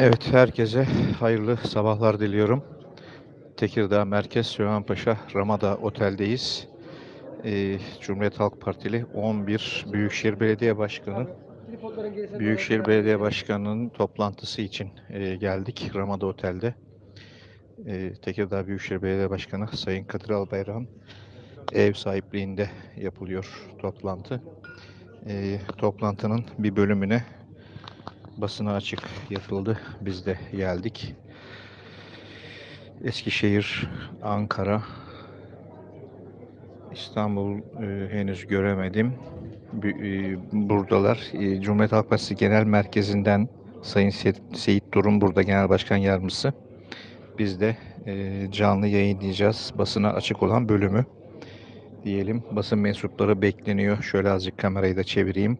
Evet, herkese hayırlı sabahlar diliyorum. Tekirdağ Merkez Süleymanpaşa Ramada Otel'deyiz. Ee, Cumhuriyet Halk Partili 11 Büyükşehir Belediye Başkanı Büyükşehir Belediye Başkanı'nın toplantısı için e, geldik Ramada Otel'de. E, Tekirdağ Büyükşehir Belediye Başkanı Sayın Kadir Albayrak'ın ev sahipliğinde yapılıyor toplantı. E, toplantının bir bölümüne basına açık yapıldı. Biz de geldik. Eskişehir, Ankara, İstanbul e, henüz göremedim. Bü- e, buradalar. E, Cumhuriyet Halk Partisi Genel Merkezi'nden Sayın Se- Seyit Durum burada Genel Başkan Yardımcısı. Biz de e, canlı yayınlayacağız basına açık olan bölümü diyelim. Basın mensupları bekleniyor. Şöyle azıcık kamerayı da çevireyim.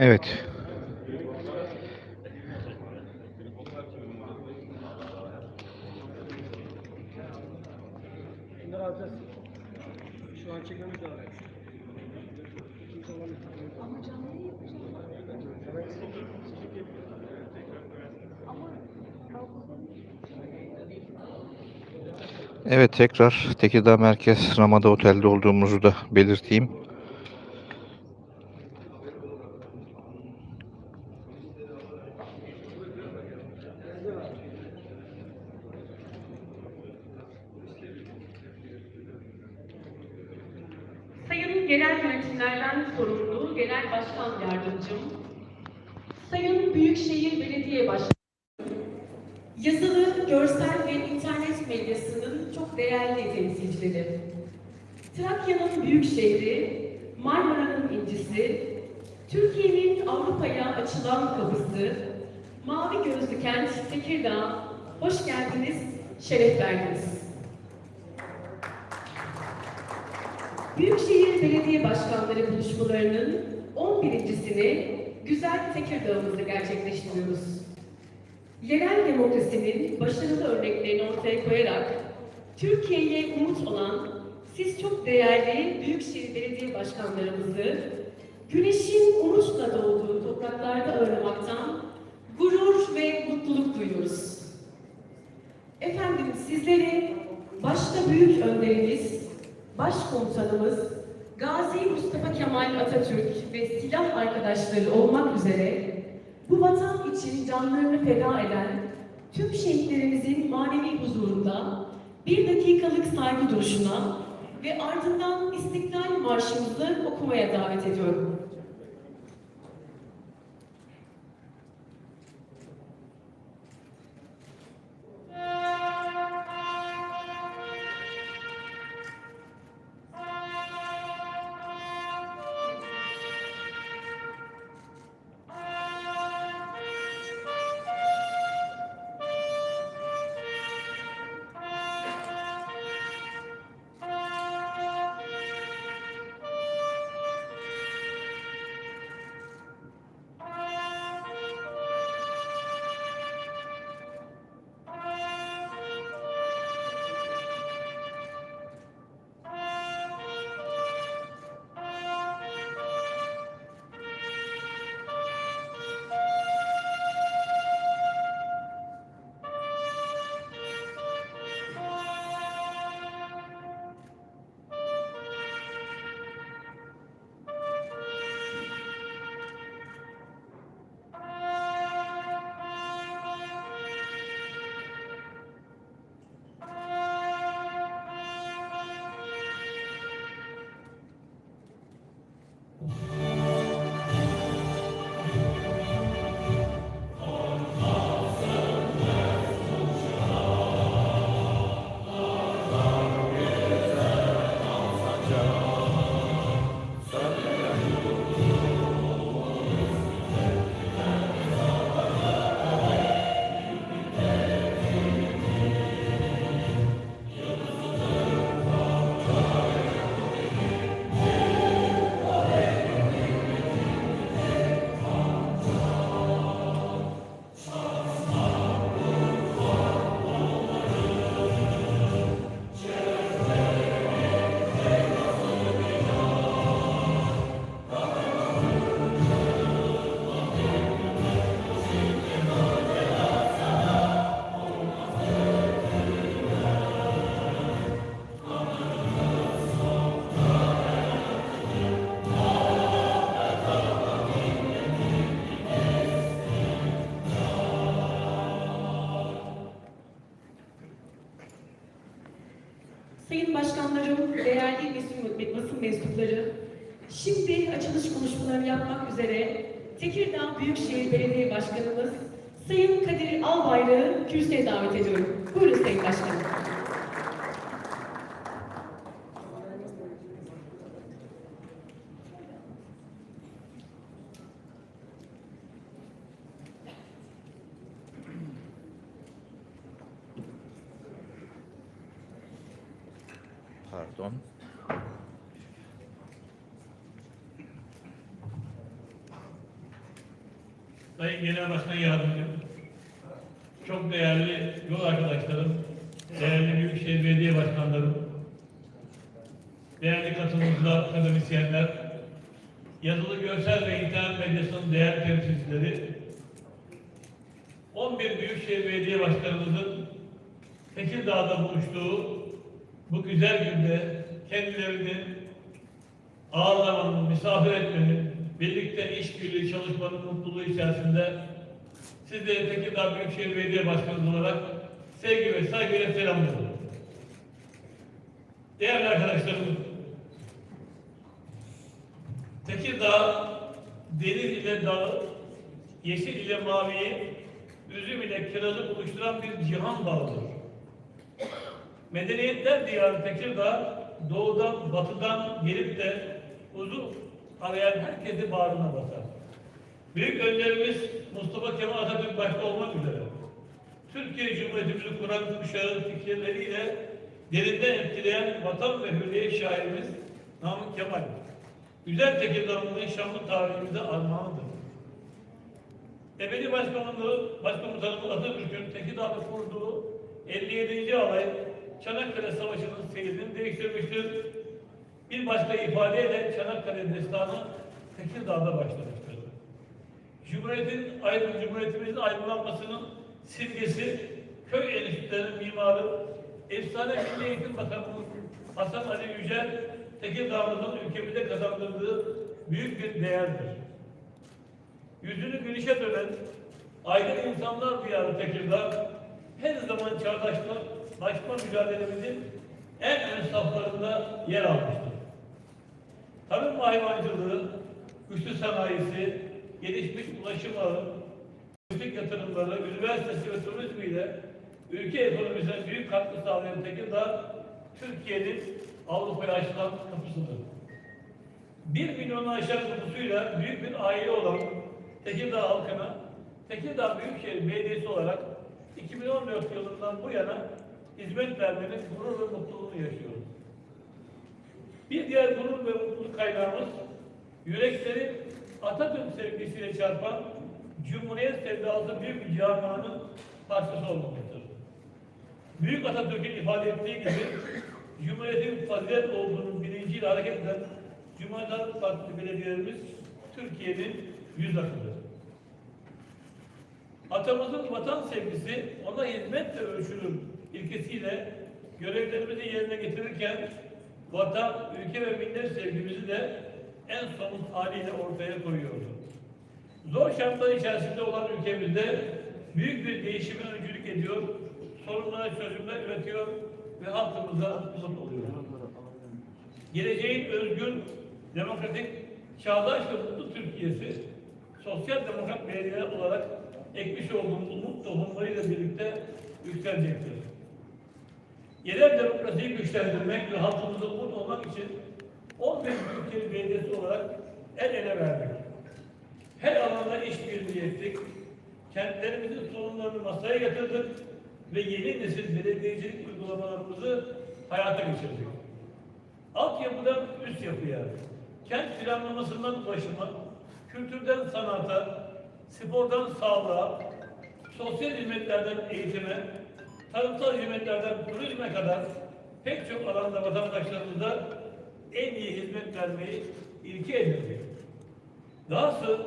Evet. Evet tekrar Tekirdağ Merkez Ramada Otel'de olduğumuzu da belirteyim. Sayın Genel Yönetimlerden sorumlu Genel Başkan Yardımcım, Sayın Büyükşehir Belediye Başkanı, yazılı, görsel ve internet medyasının çok değerli temsilcileri, Trakya'nın büyük şehri, Marmara'nın incisi, Türkiye'nin Avrupa'ya açılan kapısı, mavi gözlü kent Tekirdağ, hoş geldiniz, şeref verdiniz. Büyükşehir Belediye Başkanları buluşmalarının 11.sini güzel Tekirdağ'ımızda gerçekleştiriyoruz. Yerel demokrasinin başarılı örneklerini ortaya koyarak Türkiye'ye umut olan siz çok değerli Büyükşehir Belediye Başkanlarımızı güneşin umutla doğduğu topraklarda ağırlamaktan gurur ve mutluluk duyuyoruz. Efendim sizleri başta büyük önderimiz, başkomutanımız Gazi Mustafa Kemal Atatürk ve silah arkadaşları olmak üzere bu vatan için canlarını feda eden tüm şehitlerimizin manevi huzurunda bir dakikalık saygı duruşuna ve ardından İstiklal Marşımızı okumaya davet ediyorum. Mensupları, şimdi açılış konuşmalarını yapmak üzere Tekirdağ Büyükşehir Belediye Başkanımız Sayın Kadir Albayrak'ı kürsüye davet ediyorum. Buyurun Sayın Başkanım. Pardon. Sayın Genel Başkan Yardımcım, çok değerli yol arkadaşlarım, değerli Büyükşehir Belediye Başkanlarım, değerli katılımcılar, akademisyenler, yazılı görsel ve internet medyasının değerli temsilcileri, 11 Büyükşehir Belediye Başkanımızın Tekirdağ'da buluştuğu bu güzel günde kendilerini ağırlamanın, misafir etmenin, birlikte işbirliği çalışmanın mutluluğu içerisinde sizleri Tekirdağ Büyükşehir Belediye Başkanı olarak sevgi ve saygıyla selamlıyorum. Değerli arkadaşlarım, Tekirdağ deniz ile dağı, yeşil ile maviyi, üzüm ile kirazı buluşturan bir cihan dağıdır. Medeniyetler diyarı Tekirdağ, doğudan, batıdan gelip de huzur arayan herkesi bağrına basar. Büyük önderimiz Mustafa Kemal Atatürk başta olmak üzere Türkiye Cumhuriyeti'mizi kuran kuşağın fikirleriyle derinden etkileyen vatan ve hürriyet şairimiz Namık Kemal. Güzel Tekirdağ'ın şanlı tarihimize armağanıdır. Ebedi Başkomanlığı, Başkomutanımız Atatürk'ün Tekirdağ'da kurduğu 57. alay Çanakkale Savaşı'nın seyrini değiştirmiştir. Bir başka ifadeyle Çanakkale destanı Tekirdağ'da başlamıştır. Cumhuriyetin, ayrı, Cumhuriyetimizin aydınlanmasının simgesi, köy enstitülerinin mimarı, efsane Milli Eğitim Bakanımız Hasan Ali Yücel, Tekirdağ'ımızın ülkemize kazandırdığı büyük bir değerdir. Yüzünü gülüşe dönen, aydın insanlar diyarı Tekirdağ, her zaman çağdaşlaşma mücadelemizin en ön saflarında yer almıştır. Tarım hayvancılığı, güçlü sanayisi, gelişmiş ulaşım ağı, turistik yatırımları, üniversitesi ve turizmiyle ülke ekonomisine büyük katkı sağlayan Tekirdağ, Türkiye'nin Avrupa'ya açılan kapısıdır. Bir milyonu aşan nüfusuyla büyük bir aile olan Tekirdağ halkına Tekirdağ Büyükşehir Belediyesi olarak 2014 yılından bu yana hizmet vermenin gurur ve mutluluğunu yaşıyoruz. Bir diğer gurur ve mutluluk kaynağımız yürekleri Atatürk sevgisiyle çarpan Cumhuriyet sevdası büyük bir camianın parçası olmaktadır. Büyük Atatürk'ün ifade ettiği gibi Cumhuriyet'in fazilet olduğunun bilinciyle hareket eden Cumhuriyet Partisi belediyelerimiz Türkiye'nin yüz akıdır. Atamızın vatan sevgisi ona hizmetle ölçülür ilkesiyle görevlerimizi yerine getirirken vatan, ülke ve millet sevgimizi de en somut haliyle ortaya koyuyordu. Zor şartlar içerisinde olan ülkemizde büyük bir değişimin öncülük ediyor, sorunlara çözümler üretiyor ve halkımıza umut oluyor. Geleceğin özgür, demokratik, çağdaş ve mutlu Türkiye'si sosyal demokrat belediyeler olarak ekmiş olduğumuz umut tohumlarıyla birlikte yükselecektir. Yerel demokrasiyi güçlendirmek ve halkımıza umut olmak için 15 Büyükşehir Belediyesi olarak el ele verdik. Her alanda işbirliği ettik. Kentlerimizin sorunlarını masaya yatırdık ve yeni nesil belediyecilik uygulamalarımızı hayata geçirdik. Altyapıdan üst yapıya, kent planlamasından ulaşıma, kültürden sanata, spordan sağlığa, sosyal hizmetlerden eğitime, tarımsal hizmetlerden turizme kadar pek çok alanda vatandaşlarımıza en iyi hizmet vermeyi ilke edindik. Dahası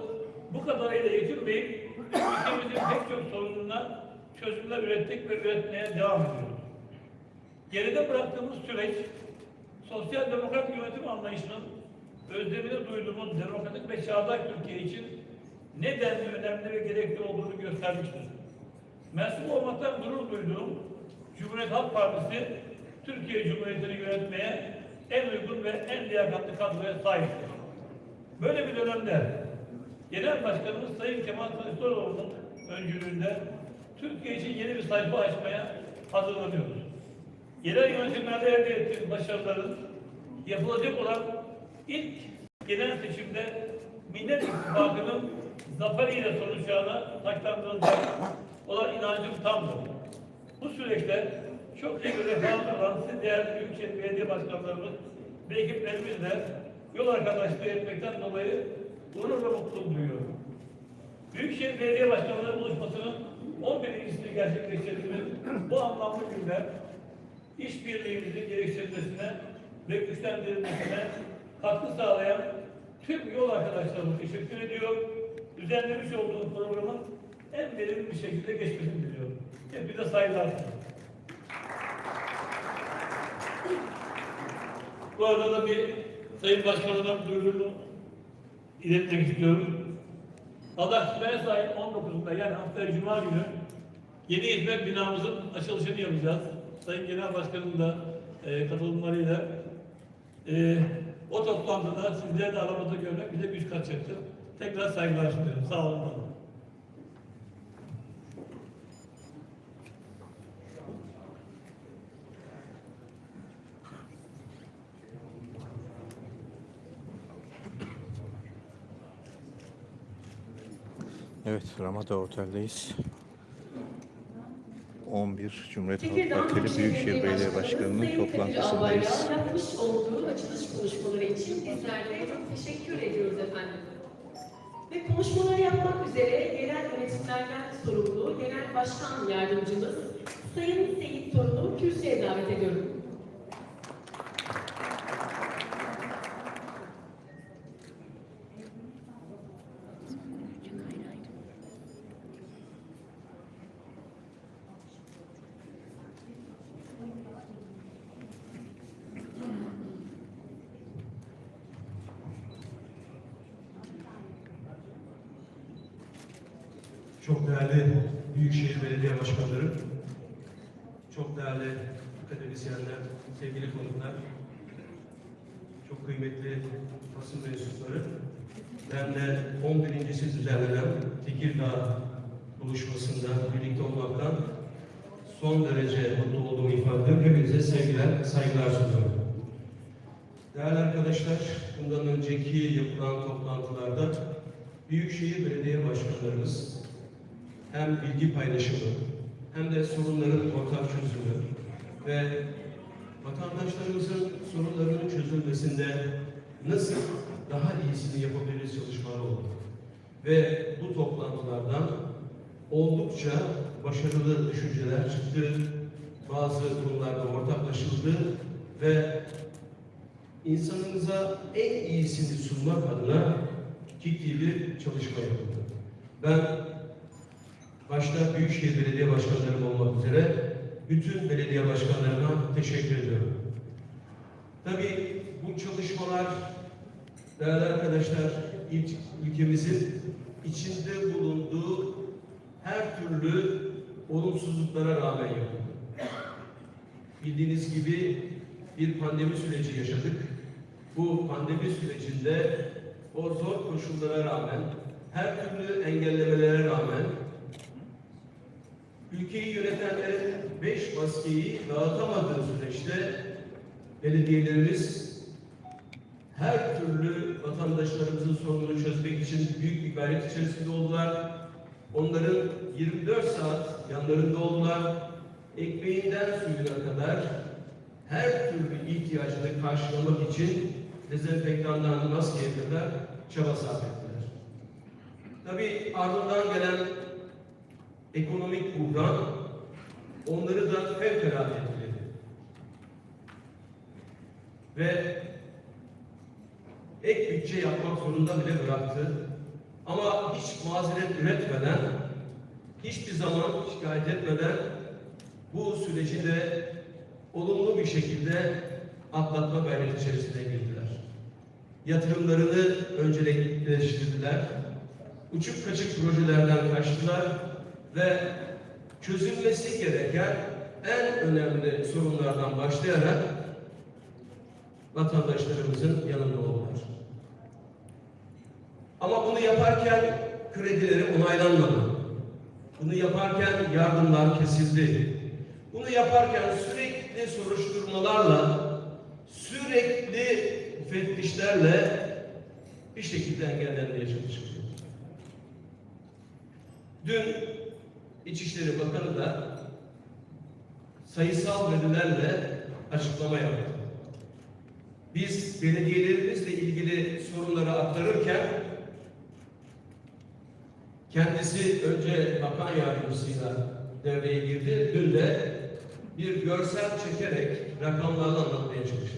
bu kadarıyla yetinmeyip ülkemizin pek çok sorununa çözümler ürettik ve üretmeye devam ediyoruz. Geride bıraktığımız süreç sosyal demokrat yönetim anlayışının özlemini duyduğumuz demokratik ve çağdaş Türkiye için ne denli önemli ve gerekli olduğunu göstermiştir. Mensup olmaktan gurur duyduğum Cumhuriyet Halk Partisi Türkiye Cumhuriyeti'ni yönetmeye en uygun ve en liyakatli kadroya sahiptir. Böyle bir dönemde Genel Başkanımız Sayın Kemal Kılıçdaroğlu'nun öncülüğünde Türkiye için yeni bir sayfa açmaya hazırlanıyoruz. Yerel yönetimlerde elde ettiğimiz başarıların yapılacak olan ilk genel seçimde Millet İttifakı'nın zaferiyle sonuçlarına taşlandırılacak olan inancım tamdır. Bu süreçte çok bir refahımız olan siz değerli Büyükşehir Belediye Başkanlarımız ve ekiplerimizle yol arkadaşlığı etmekten dolayı gurur ve mutluluk duyuyorum. Büyükşehir Belediye Başkanları buluşmasının 11.sini gerçekleştirdiğimiz bu anlamlı günler işbirliğimizin geliştirilmesine ve güçlendirilmesine katkı sağlayan tüm yol arkadaşlarıma teşekkür ediyor. Düzenlemiş olduğumuz programın en verimli bir şekilde geçmesini diliyorum. Hepinize saygılar sunuyorum. Bu arada da bir Sayın Başkanı'ndan duyurumu iletmek istiyorum. Allah kısmetse ayın 19'unda yani haftaya Cuma günü yeni hizmet binamızın açılışını yapacağız. Sayın Genel Başkanım da e, katılımlarıyla e, o toplantıda sizleri de aramızda görmek bize güç katacaktır. Tekrar saygılar sunuyorum. Sağ olun. Evet, Ramada Otel'deyiz. 11 Cumhuriyet Halk Partili Büyükşehir Belediye Başkanı'nın toplantısındayız. Yapmış olduğu açılış konuşmaları için bizler de çok teşekkür ediyoruz efendim. Ve konuşmaları yapmak üzere yerel yönetimlerden sorumlu Genel Başkan Yardımcımız Sayın Seyit Torun'u kürsüye davet ediyorum. Çok değerli Büyükşehir Belediye Başkanları, çok değerli akademisyenler, sevgili konuklar, çok kıymetli basın mensupları, ben de 11.si düzenlenen Tekirdağ buluşmasında birlikte olmaktan son derece mutlu olduğumu ifade ediyorum. Hepinize sevgiler, saygılar sunuyorum. Değerli arkadaşlar, bundan önceki yapılan toplantılarda Büyükşehir Belediye Başkanlarımız hem bilgi paylaşımı hem de sorunların ortak çözümü ve vatandaşlarımızın sorunlarının çözülmesinde nasıl daha iyisini yapabiliriz çalışmalar oldu. Ve bu toplantılardan oldukça başarılı düşünceler çıktı. Bazı konularda ortaklaşıldı ve insanımıza en iyisini sunmak adına ciddi bir çalışma yapıldı. Ben başta Büyükşehir Belediye Başkanlarım olmak üzere bütün belediye başkanlarına teşekkür ediyorum. Tabii bu çalışmalar değerli arkadaşlar ülkemizin içinde bulunduğu her türlü olumsuzluklara rağmen yapıldı. Bildiğiniz gibi bir pandemi süreci yaşadık. Bu pandemi sürecinde o zor koşullara rağmen, her türlü engellemelere rağmen ülkeyi yönetenlerin beş maskeyi dağıtamadığı süreçte belediyelerimiz her türlü vatandaşlarımızın sorununu çözmek için büyük bir gayret içerisinde oldular. Onların 24 saat yanlarında oldular. Ekmeğinden suyuna kadar her türlü ihtiyacını karşılamak için dezenfektandan maskeye kadar çaba sarf ettiler. Tabii ardından gelen ekonomik buhran onları da fevkalade etkiledi. Ve ek bütçe yapmak zorunda bile bıraktı. Ama hiç mazeret üretmeden, hiçbir zaman şikayet etmeden bu süreci de olumlu bir şekilde atlatma gayreti içerisine girdiler. Yatırımlarını öncelikleştirdiler. Uçuk kaçık projelerden kaçtılar ve çözülmesi gereken en önemli sorunlardan başlayarak vatandaşlarımızın yanında oldular. Ama bunu yaparken kredileri onaylanmadı. Bunu yaparken yardımlar kesildi. Bunu yaparken sürekli soruşturmalarla, sürekli müfettişlerle bir şekilde engellenmeye çalışıldı. Dün İçişleri Bakanı da sayısal verilerle açıklama yaptı. Biz belediyelerimizle ilgili sorunları aktarırken kendisi önce bakan yardımcısıyla devreye girdi. Dün de bir görsel çekerek rakamlarla anlatmaya çalıştı.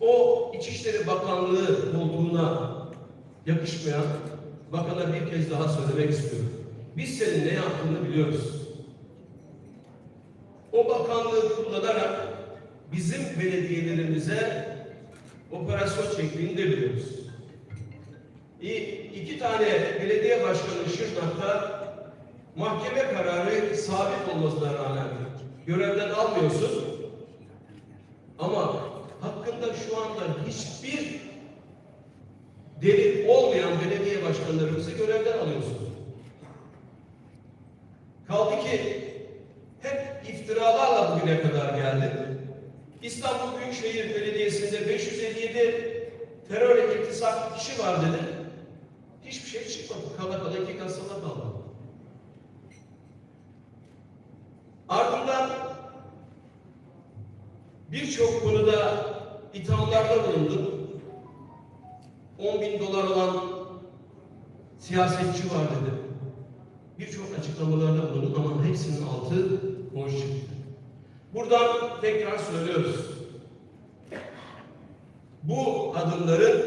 O İçişleri Bakanlığı olduğuna yakışmayan bakana bir kez daha söylemek istiyorum. Biz senin ne yaptığını biliyoruz. O bakanlığı kullanarak bizim belediyelerimize operasyon çektiğini de biliyoruz. İki tane belediye başkanı Şırnak'ta mahkeme kararı sabit olmasına rağmen görevden almıyorsun ama hakkında şu anda hiçbir delil olmayan belediye başkanlarımızı görevden alıyorsun. Kaldı ki hep iftiralarla bugüne kadar geldi. İstanbul Büyükşehir Belediyesi'nde 557 terör iktisat kişi var dedi. Hiçbir şey çıkmadı. Kala kala iki kasada kaldı. Ardından birçok konuda ithamlarda bulunduk. 10 bin dolar olan siyasetçi var dedi. Birçok açıklamalarda bulunduk ama hepsinin altı boş çıktı. Buradan tekrar söylüyoruz. Bu adımların,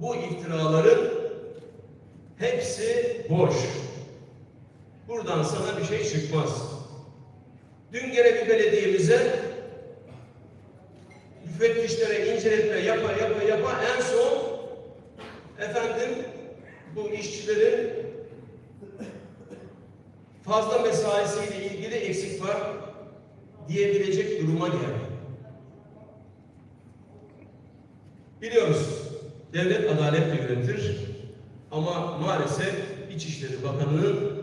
bu iftiraların hepsi boş. Buradan sana bir şey çıkmaz. Dün gene bir belediyemize müfettişlere inceletme yapa yapa yapa en son efendim bu işçilerin fazla mesaisiyle ilgili eksik var diyebilecek duruma geldi. Biliyoruz devlet adaletle yönetir ama maalesef İçişleri Bakanı'nın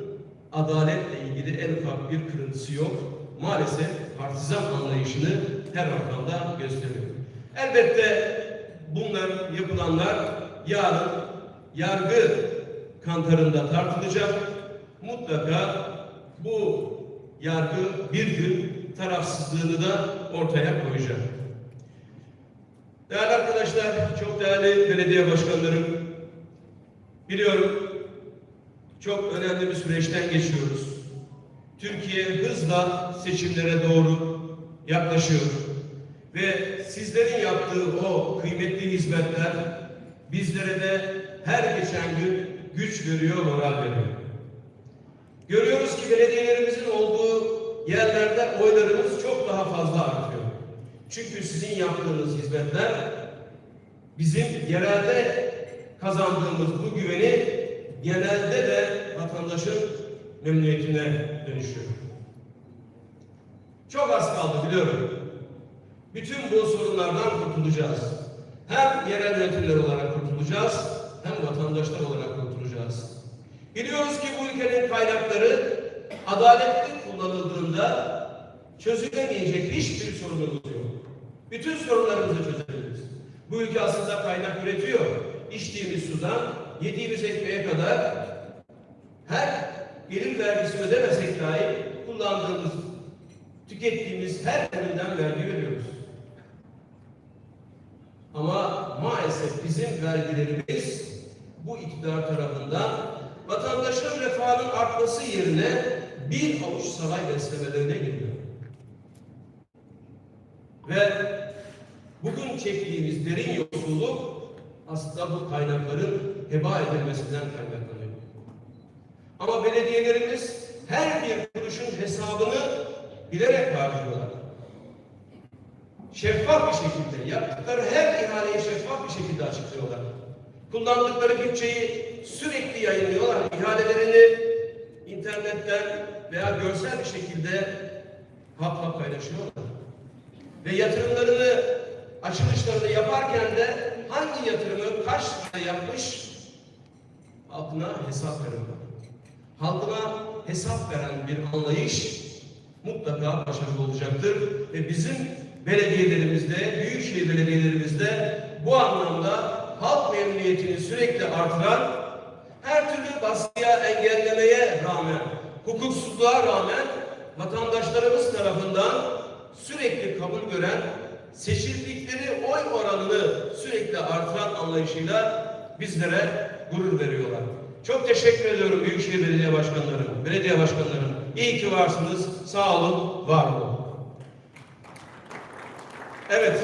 adaletle ilgili en ufak bir kırıntısı yok. Maalesef partizan anlayışını her ortamda gösteriyor. Elbette bunlar yapılanlar yarın yargı kantarında tartılacak. Mutlaka bu yargı bir gün tarafsızlığını da ortaya koyacak. Değerli arkadaşlar, çok değerli belediye başkanlarım, biliyorum çok önemli bir süreçten geçiyoruz. Türkiye hızla seçimlere doğru yaklaşıyor. Ve sizlerin yaptığı o kıymetli hizmetler bizlere de her geçen gün güç veriyor, moral veriyor. Görüyoruz ki belediyelerimizin olduğu yerlerde oylarımız çok daha fazla artıyor. Çünkü sizin yaptığınız hizmetler bizim yerelde kazandığımız bu güveni genelde de vatandaşın memnuniyetine dönüşüyor. Çok az kaldı biliyorum. Bütün bu sorunlardan kurtulacağız. Hem yerel yönetimler olarak kurtulacağız, hem vatandaşlar olarak kurtulacağız. Biliyoruz ki bu ülkenin kaynakları adaletli kullanıldığında çözülemeyecek hiçbir sorunumuz yok. Bütün sorunlarımızı çözebiliriz. Bu ülke aslında kaynak üretiyor. İçtiğimiz sudan yediğimiz ekmeğe kadar her gelir vergisi ödemesek dahi kullandığımız, tükettiğimiz her üründen vergi veriyoruz. Ama maalesef bizim vergilerimiz bu iktidar tarafından vatandaşın refahının artması yerine bir avuç saray beslemelerine gidiyor. Ve bugün çektiğimiz derin yoksulluk aslında bu kaynakların heba edilmesinden kaynaklanıyor. Ama belediyelerimiz her bir kuruşun hesabını bilerek harcıyorlar. Şeffaf bir şekilde yaptıkları her ihaleyi şeffaf bir şekilde açıklıyorlar. Kullandıkları bütçeyi sürekli yayınlıyorlar. İhalelerini internetten veya görsel bir şekilde hap paylaşıyorlar. ve yatırımlarını açılışlarını yaparken de hangi yatırımı kaç lira yapmış halkına hesap verin. Halkına hesap veren bir anlayış mutlaka başarılı olacaktır ve bizim belediyelerimizde, büyükşehir belediyelerimizde bu anlamda halk memnuniyetini sürekli artıran her türlü baskıya, engellemeye rağmen, hukuksuzluğa rağmen vatandaşlarımız tarafından sürekli kabul gören, seçildikleri oy oranını sürekli artıran anlayışıyla bizlere gurur veriyorlar. Çok teşekkür ediyorum Büyükşehir Belediye Başkanlarım, belediye başkanlarım. İyi ki varsınız, sağ olun, var olun. Evet,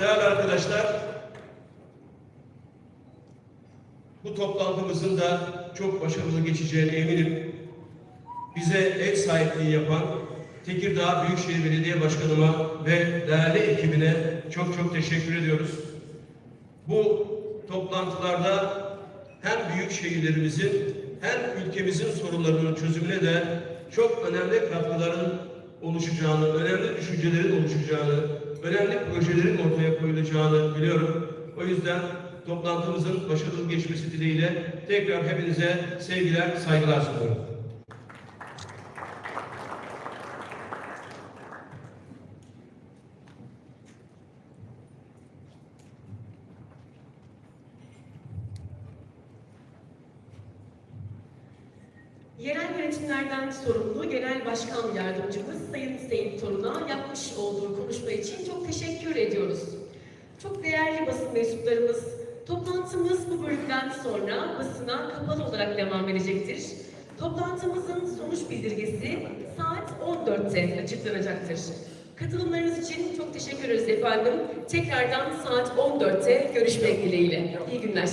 değerli arkadaşlar, bu toplantımızın da çok başarılı geçeceğine eminim. Bize ev sahipliği yapan Tekirdağ Büyükşehir Belediye Başkanıma ve değerli ekibine çok çok teşekkür ediyoruz. Bu toplantılarda hem büyük şehirlerimizin hem ülkemizin sorunlarının çözümüne de çok önemli katkıların oluşacağını, önemli düşüncelerin oluşacağını, önemli projelerin ortaya koyulacağını biliyorum. O yüzden toplantımızın başarılı geçmesi dileğiyle tekrar hepinize sevgiler, saygılar sunuyorum. Yerel yönetimlerden sorumlu Genel Başkan Yardımcımız Sayın Hüseyin Torun'a yapmış olduğu konuşma için çok teşekkür ediyoruz. Çok değerli basın mensuplarımız, toplantımız bu bölümden sonra basına kapalı olarak devam edecektir. Toplantımızın sonuç bildirgesi saat 14'te açıklanacaktır. Katılımlarınız için çok teşekkür ederiz efendim. Tekrardan saat 14'te görüşmek dileğiyle. İyi günler.